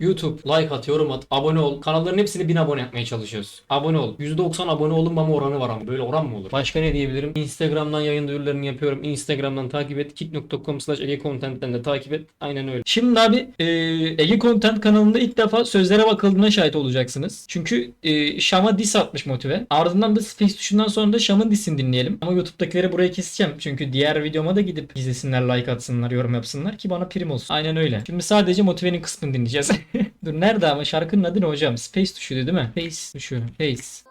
YouTube like at, yorum at, abone ol. Kanalların hepsini 1000 abone yapmaya çalışıyoruz. Abone ol. %90 abone olunmama oranı var ama böyle oran mı olur? Başka ne diyebilirim? Instagram'dan yayın duyurularını yapıyorum. Instagram'dan takip et. kick.com slash Ege Content'ten de takip et. Aynen öyle. Şimdi abi e, Ege Content kanalında ilk defa sözlere bakıldığına şahit olacaksınız. Çünkü e, Şam'a diss atmış motive. Ardından da Space tuşundan sonra da Şam'ın dissini dinleyelim. Ama YouTube'dakileri buraya keseceğim. Çünkü diğer videoma da gidip izlesinler, like atsınlar, yorum yapsınlar ki bana prim olsun. Aynen öyle. Şimdi sadece motivenin kısmını dinleyeceğiz. Dur nerede ama şarkının adı ne hocam? Space tuşuydu değil mi? Space tuşu. Space.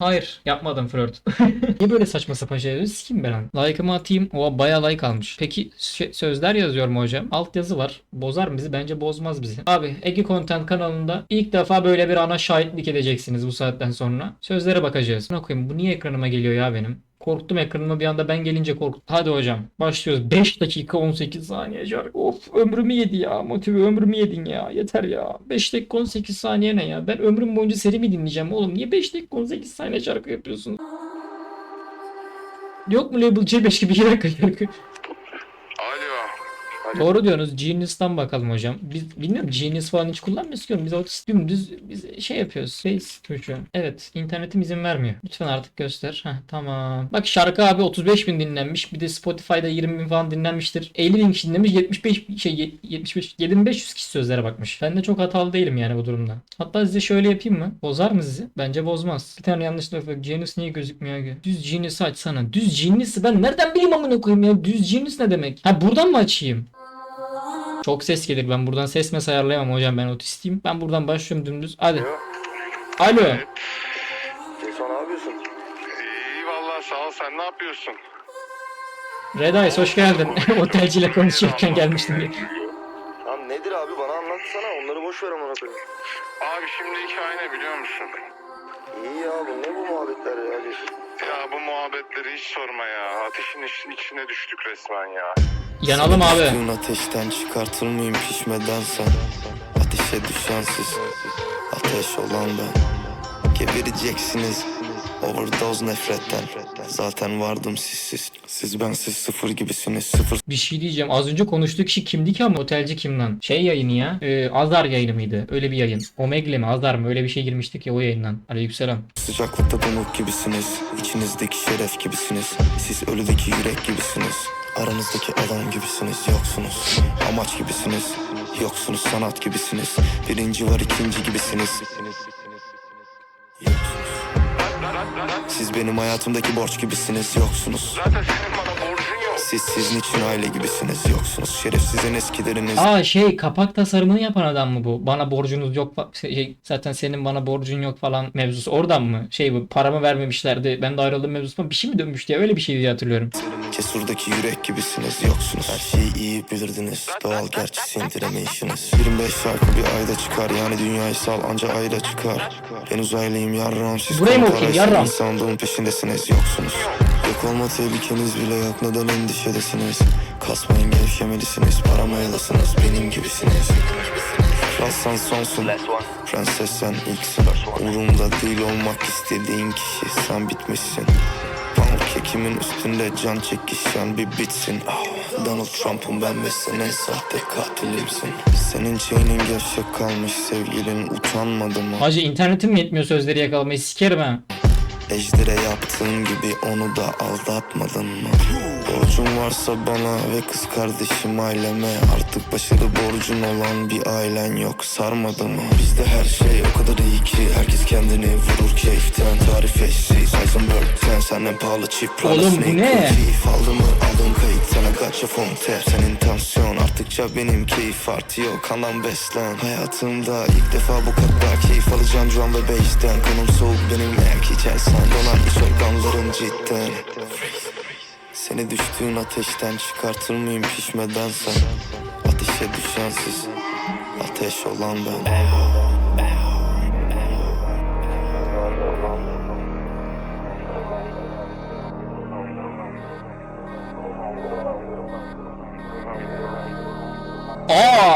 Hayır yapmadım flört. Niye böyle saçma sapan şeyler yapıyorsun? Sikeyim ben onu. Like'ımı atayım. Oha bayağı like almış. Peki sözler yazıyor mu hocam? Alt yazı var. Bozar mı bizi? Bence bozmaz bizi. Abi Ege Content kanalında ilk defa böyle bir ana şahitlik edeceksiniz bu saatten sonra. Sözlere bakacağız. Ne koyayım? Bu niye ekranıma geliyor ya benim? Korktum ekranıma bir anda ben gelince korktum. Hadi hocam başlıyoruz. 5 dakika 18 saniye şarkı. Of ömrümü yedi ya. Motive ömrümü yedin ya. Yeter ya. 5 dakika 18 saniye ne ya? Ben ömrüm boyunca seri mi dinleyeceğim oğlum? Niye 5 dakika 18 saniye şarkı yapıyorsun? Yok mu Label C5 gibi 2 dakika şarkı? Doğru diyorsunuz. Genius'tan bakalım hocam. Biz bilmiyorum Genius falan hiç kullanmıyoruz ki. Biz otistik dümdüz biz şey yapıyoruz. Face tuşu. Evet. internetim izin vermiyor. Lütfen artık göster. Heh, tamam. Bak şarkı abi 35 bin dinlenmiş. Bir de Spotify'da 20 bin falan dinlenmiştir. 50 bin kişi dinlemiş. 75 şey yet- 75 7500 kişi sözlere bakmış. Ben de çok hatalı değilim yani bu durumda. Hatta size şöyle yapayım mı? Bozar mı sizi? Bence bozmaz. Bir tane yanlışlık yok. Genius niye gözükmüyor ki? Düz Genius'u açsana. Düz Genius'u ben nereden bileyim amına koyayım ya? Düz Genius ne demek? Ha buradan mı açayım? Çok ses gelir. Ben buradan ses mes ayarlayamam hocam. Ben otistiyim. Ben buradan başlıyorum dümdüz. Hadi. Alo. Jason ne yapıyorsun? İyi valla sağ ol sen ne yapıyorsun? Red Eyes hoş geldin. Otelciyle konuşuyorken gelmiştim diye. Lan nedir abi bana anlatsana onları boş ver amına koyayım. Abi şimdi hikaye ne biliyor musun? İyi ya bu ne bu muhabbetler ya Jason? Ya bu muhabbetleri hiç sorma ya. Ateşin iç- içine düştük resmen ya. Yanalım abi. Düştüğün ateşten çıkartır mıyım pişmeden sen Ateşe düşen siz Ateş olan ben Gebereceksiniz Overdose nefretten Zaten vardım sizsiz Siz bensiz sıfır gibisiniz Sıfır Bir şey diyeceğim. Az önce konuştuğu kişi kimdi ki ama otelci kim lan? Şey yayını ya. E, Azar yayını mıydı? Öyle bir yayın. Omegle mi? Azar mı? Öyle bir şey girmiştik ya o yayından. Aleykümselam. sıcaklıkta donuk gibisiniz İçinizdeki şeref gibisiniz Siz ölüdeki yürek gibisiniz Aranızdaki adam gibisiniz Yoksunuz. Amaç gibisiniz Yoksunuz sanat gibisiniz. Birinci var ikinci gibisiniz. Siz benim hayatımdaki borç gibisiniz Yoksunuz Siz sizin için aile gibisiniz Yoksunuz. Şerefsizin eskileriniz Aa şey kapak tasarımını yapan adam mı bu? Bana borcunuz yok fa- şey, zaten senin bana borcun yok falan mevzusu. Oradan mı? Şey bu paramı vermemişlerdi ben de ayrıldım mevzusu falan bir şey mi dönmüş diye öyle bir şey diye hatırlıyorum. Cesurdaki yürek gibisiniz Yoksunuz. Her şeyi iyi bilirdiniz. Doğal gerçi sindiremeyişiniz. 25 şarkı bir ayda çıkar. Yani dünyayı sal anca ayda çıkar. Ben uzaylıyım yarram Siz Burayı mı okuyayım, yarram? İnsanlığın peşindesiniz Yoksunuz Yok olma tehlikeniz bile yok. Neden endişedesiniz Kasmayın gevşemelisiniz. Paramayalısınız benim gibisiniz. Kralsan sonsun. Prenses sen ilksin Umurumda değil olmak istediğin kişi. Sen bitmişsin. Pamuk kekimin üstünde can çekişen bir bitsin. Ah, Donald Trump'um ben ve sen en sahte katilimsin. Senin çeynin gevşek kalmış sevgilin. Utanmadı mı? Hacı internetim mi yetmiyor sözleri yakalamayı. Sikerim ha. Ejder'e yaptığın gibi onu da aldatmadın mı? Borcun varsa bana ve kız kardeşim aileme Artık başarı borcun olan bir ailen yok sarmadı mı? Bizde her şey o kadar iyi ki Herkes kendini vurur Senden pahalı çift Prada Oğlum bu ne? Keyif aldı mı? Aldın I got your phone tap Senin tansiyon arttıkça benim keyif artıyor. Kandan beslen. Hayatımda ilk defa bu kadar keyif alacağım drum ve bass'ten Konum soğuk benim eğer ki içersen Donar iç organlarım cidden. Seni düştüğün ateşten çıkartır mıyım pişmeden sen? Ateşe düşen siz Ateş olan ben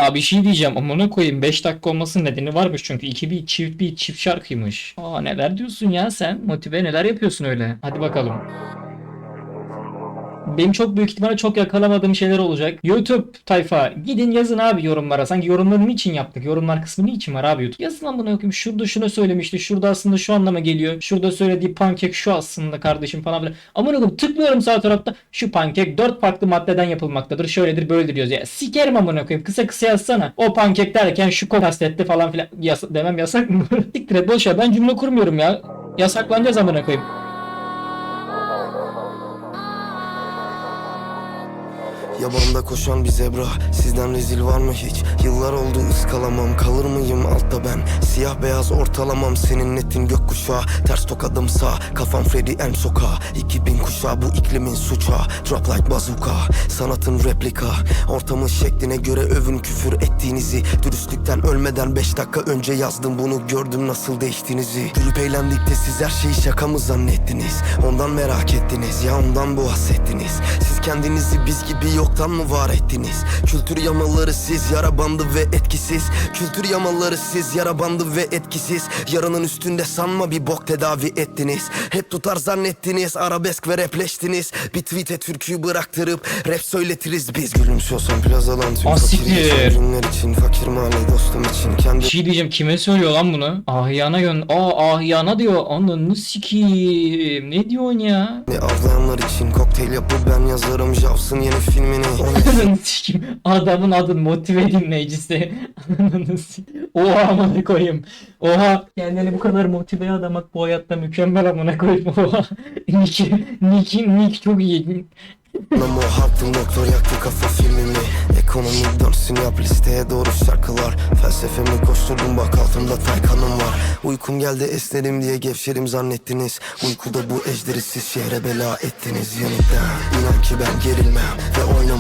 Aa bir şey diyeceğim amına koyayım 5 dakika olmasının nedeni varmış çünkü iki bir çift bir çift şarkıymış. Aa neler diyorsun ya sen motive neler yapıyorsun öyle hadi bakalım. Benim çok büyük ihtimalle çok yakalamadığım şeyler olacak. YouTube tayfa gidin yazın abi yorumlara. Sanki yorumları niçin yaptık? Yorumlar kısmı niçin var abi YouTube? Yazın lan bunu okuyayım. Şurada şunu söylemişti. Şurada aslında şu anlama geliyor. Şurada söylediği pankek şu aslında kardeşim falan filan. Ama oğlum tıklıyorum sağ tarafta. Şu pankek dört farklı maddeden yapılmaktadır. Şöyledir böyledir diyoruz. Ya sikerim amına koyayım. Kısa kısa yazsana. O pankek derken şu kok kastetti falan filan. Yas demem yasak mı? Siktir et boş ver. Ben cümle kurmuyorum ya. Yasaklanacağız amına koyayım. Yabanda koşan bir zebra Sizden rezil var mı hiç? Yıllar oldu ıskalamam. Kalır mıyım altta ben? Siyah beyaz ortalamam Senin netin gökkuşağı. Ters tokadım sağ Kafam Freddy en sokağı 2000 kuşağı bu iklimin suça. Drop like bazooka Sanatın replika. Ortamın şekline göre övün küfür ettiğinizi. Dürüstlükten ölmeden 5 dakika önce yazdım bunu. Gördüm nasıl değiştiğinizi. Gülüp eğlendik de siz her şeyi şaka mı zannettiniz? Ondan merak ettiniz ya ondan bu hassettiniz Siz kendinizi biz gibi yoktan mı var ettiniz? Kültür yamaları siz yara bandı ve etkisiz Kültür yamaları siz yara bandı ve etkisiz Yaranın üstünde sanma bir bok tedavi ettiniz Hep tutar zannettiniz arabesk ve rapleştiniz Bir tweet'e türküyü bıraktırıp rap söyletiriz biz Gülümsüyorsan plazalan tüm fakir günler için Fakir mahalle dostum için kendi Bir şey diyeceğim kime söylüyor lan bunu? Ahyana gön... Aa Ahyana diyor. Ananı sikiyim. Ne diyorsun ya? Ne avlayanlar için kokteyl yapıp ben yazarım Javs'ın yeni filmini Ananı. Adamın adın motive dinleyicisi. Ananı sikeyim. Oha amına koyayım. Oha. Kendini bu kadar motive adamak bu hayatta mükemmel amına koyayım. Oha. Nick, Nick, Nick çok iyi. Ama o halkın doktor yaktı kafa filmimi Ekonomi dönsün yap listeye doğru şarkılar Felsefemi koşturdum bak altımda Taycan'ım var Uykum geldi esnedim diye gevşerim zannettiniz Uykuda bu ejderi siz şehre bela ettiniz yeniden İnan ki ben gerilmem ve oynamam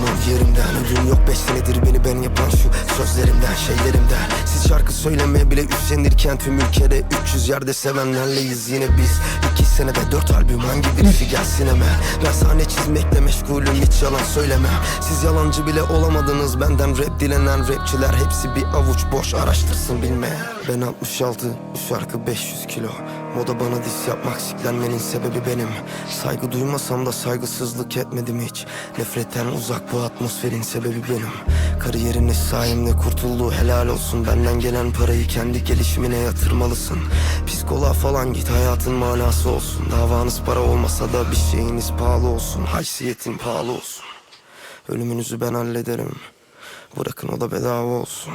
Ölüm yok beş senedir beni ben yapan şu sözlerimden şeylerimden Siz şarkı söylemeye bile üşenirken tüm ülkede 300 yerde sevenlerleyiz. Yine biz İki senede dört albüm hangi birisi gelsin hemen? Ben sahne çizmekle meşgulüm hiç yalan söylemem Siz yalancı bile olamadınız benden rap dilenen rapçiler Hepsi bir avuç boş araştırsın bilme Ben 66 bu şarkı 500 kilo Moda bana diss yapmak siklenmenin sebebi benim. Saygı duymasam da saygısızlık etmedim hiç. Nefretten uzak bu atmosferin sebebi benim. Kariyeriniz sayemde kurtuldu helal olsun. Benden gelen parayı kendi gelişimine yatırmalısın. Psikoloğa falan git hayatın manası olsun. Davanız para olmasa da bir şeyiniz pahalı olsun. Haysiyetin pahalı olsun. Ölümünüzü ben hallederim. Bırakın o da bedava olsun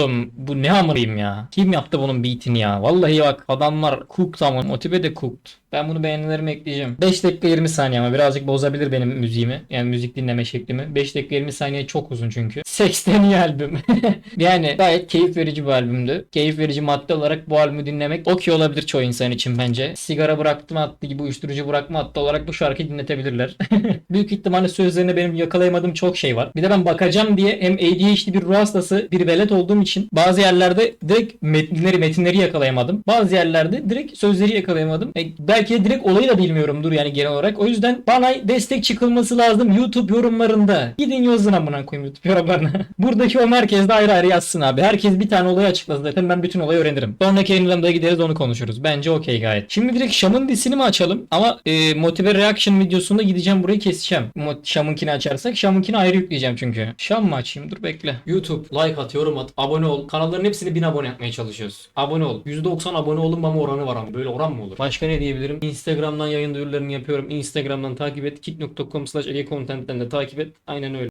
Oğlum bu ne amırayım ya? Kim yaptı bunun beatini ya? Vallahi bak adamlar cooked ama motive de cooked. Ben bunu beğenilerime ekleyeceğim. 5 dakika 20 saniye ama birazcık bozabilir benim müziğimi. Yani müzik dinleme şeklimi. 5 dakika 20 saniye çok uzun çünkü. 80 iyi albüm. yani gayet keyif verici bir albümdü. Keyif verici madde olarak bu albümü dinlemek okey olabilir çoğu insan için bence. Sigara bıraktım hattı gibi uyuşturucu bırakma hattı olarak bu şarkıyı dinletebilirler. Büyük ihtimalle sözlerine benim yakalayamadığım çok şey var. Bir de ben bakacağım diye hem ADHD bir ruh hastası bir velet olduğum için bazı yerlerde direkt metinleri metinleri yakalayamadım. Bazı yerlerde direkt sözleri yakalayamadım. E, belki de direkt olayı da bilmiyorumdur yani genel olarak. O yüzden bana destek çıkılması lazım YouTube yorumlarında. Gidin yazın amına koyayım YouTube yorumlarına. Buradaki o merkezde ayrı ayrı yazsın abi. Herkes bir tane olayı açıklasın zaten ben bütün olayı öğrenirim. Sonraki yayınlarımda gideriz onu konuşuruz. Bence okey gayet. Şimdi direkt Şam'ın disini mi açalım? Ama e, Motive Reaction videosunda gideceğim burayı keseceğim. Mo- Şam'ınkini açarsak Şam'ınkini ayrı yükleyeceğim çünkü. Şam mı açayım? Dur bekle. YouTube like at, yorum at, abone ol. Kanalların hepsini 1000 abone yapmaya çalışıyoruz. Abone ol. %90 abone olunmama oranı var ama böyle oran mı olur? Başka ne diyebilirim? Instagram'dan yayın duyurularını yapıyorum. Instagram'dan takip et. kick.com slash de takip et. Aynen öyle.